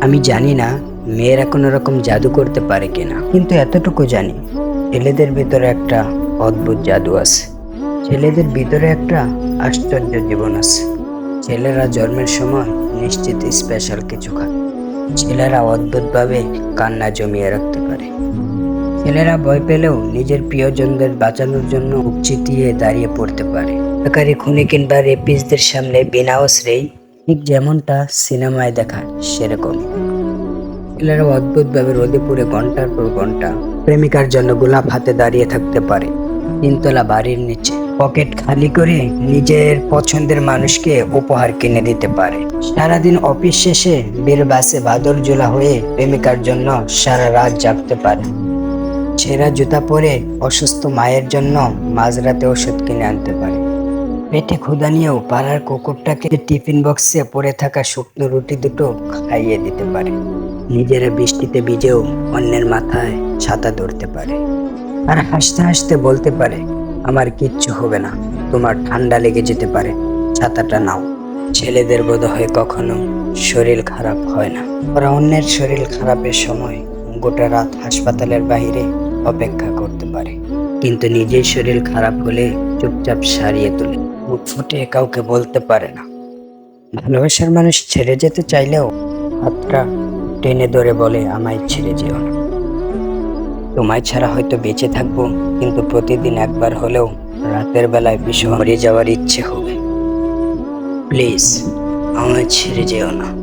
আমি জানি না মেয়েরা কোনো রকম জাদু করতে পারে কিনা। কিন্তু এতটুকু জানি, ছেলেদের ভিতরে একটা অদ্ভুত জাদু আছে। ছেলেদের ভিতরে একটা আশ্চর্য জীবন আছে। ছেলেরা জন্মের সময় নিশ্চিত স্পেশাল কিছু খায়। ছেলেরা অদ্ভুতভাবে কান্না জমিয়ে রাখতে পারে। ছেলেরা ভয় পেলেও নিজের প্রিয়জনদের বাঁচানোর জন্য চিতিয়ে দাঁড়িয়ে পড়তে পারে। বেকারি, খুনি কিংবা রেপিসদের সামনে বিনা অস্ত্রেই ঠিক যেমনটা সিনেমায় দেখা সেরকম। ছেলেরা অদ্ভুতভাবে রোদে পুড়ে ঘণ্টার পর ঘণ্টা প্রেমিকার জন্য গোলাপ হাতে দাঁড়িয়ে থাকতে পারে। তিনতলা বাড়ির নিচে পকেট খালি করে নিজের পছন্দের মানুষকে উপহার কিনে দিতে পারে। সারাদিন অফিস শেষে বের বাসে বাদর জোলা হয়ে প্রেমিকার জন্য সারা রাত জাগতে পারে। ছেঁড়া জুতা পরে অসুস্থ মায়ের জন্য মাঝরাতে ওষুধ কিনে আনতে পারে। পেটে ক্ষুদা নিয়েও পাড়ার কুকুরটাকে টিফিন বক্সে পড়ে থাকা শুকনো রুটি দুটো খাইয়ে দিতে পারে। নিজেরা বৃষ্টিতে ভিজেও অন্যের মাথায় ছাতা ধরতে পারে। আর হাসতে হাসতে বলতে পারে, আমার কিচ্ছু হবে না, তোমার ঠান্ডা লেগে যেতে পারে। ছাতাটা নাও। ছেলেদের বোধ হয় কখনো শরীর খারাপ হয় না। ওরা অন্যের শরীর খারাপের সময় গোটা রাত হাসপাতালের বাইরে অপেক্ষা করতে পারে। কিন্তু নিজের শরীর খারাপ হলে চুপচাপ সারিয়ে তোলে। মুখ ফুটে কাউকে বলতে পারে না। ভালোবাসার মানুষ ছেড়ে যেতে চাইলেও হাতটা টেনে ধরে বলে, আমায় ছেড়ে যেও না। তোমায় ছাড়া হয়তো বেঁচে থাকব, কিন্তু প্রতিদিন একবার হলেও রাতের বেলায় বিষম মরে যাওয়ার ইচ্ছে হবে। প্লিজ, আমায় ছেড়ে যেও না।